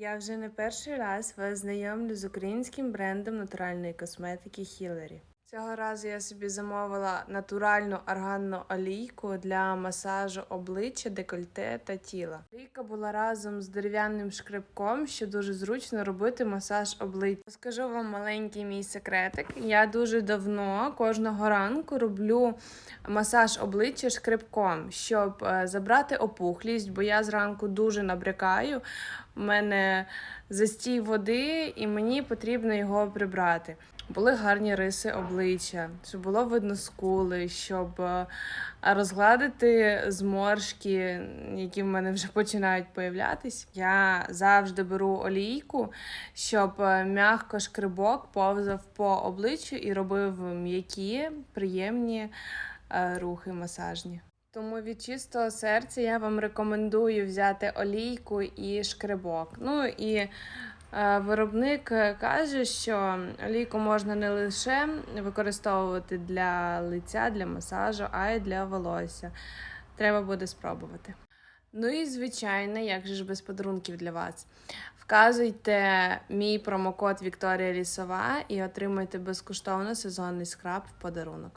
Я вже не перший раз вас знайомлю з українським брендом натуральної косметики Хілері. Цього разу я собі замовила натуральну органну олійку для масажу обличчя, декольте та тіла. Олійка була разом з дерев'яним шкребком, що дуже зручно робити масаж обличчя. Скажу вам маленький мій секретик. Я дуже давно кожного ранку роблю масаж обличчя шкребком, щоб е, забрати опухлість, бо я зранку дуже набрякаю. У мене застій води, і мені потрібно його прибрати. Були гарні риси обличчя, щоб було видно скули, щоб е, розгладити зморшки, які в мене вже починають появлятись. Я завжди беру олійку, щоб е, м'яко шкрибок повзав по обличчю і робив м'які, приємні е, рухи масажні. Тому від чистого серця я вам рекомендую взяти олійку і шкребок. Ну і виробник е, каже, що олійку можна не лише використовувати для лиця, для масажу, а й для волосся. Треба буде спробувати. Ну і звичайно, як же ж без подарунків для вас. Вказуйте мій промокод Вікторія Лісова і отримайте безкоштовно сезонний скраб в подарунок.